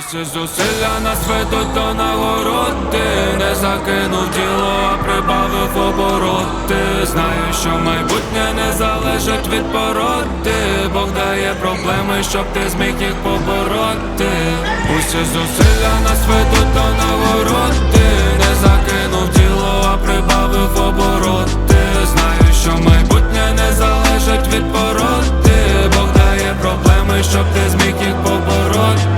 Усі зусилля нас ведуть до нагороди Не закинув діло, а прибавив обороти. Знаю, що майбутнє не залежить від породи. Бог дає проблеми, щоб ти зміг їх побороти. Усі зусилля нас ведуть до нагороди Не закинув діло, а прибавив обороти. Знаю, що майбутнє не залежить від породи. Бог дає проблеми, щоб ти зміг їх побороти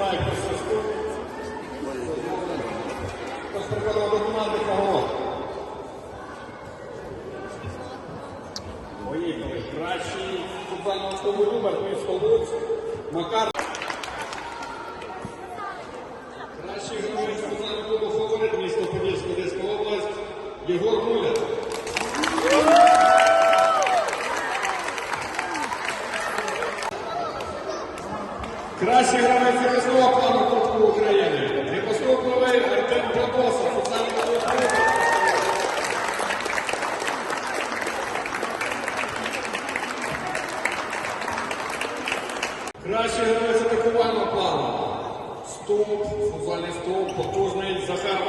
мають присутку. Хтось приходив до команди кого? Поїхали. Кращий футбольний автомобіль, Маркуїв Макар. потужний Захар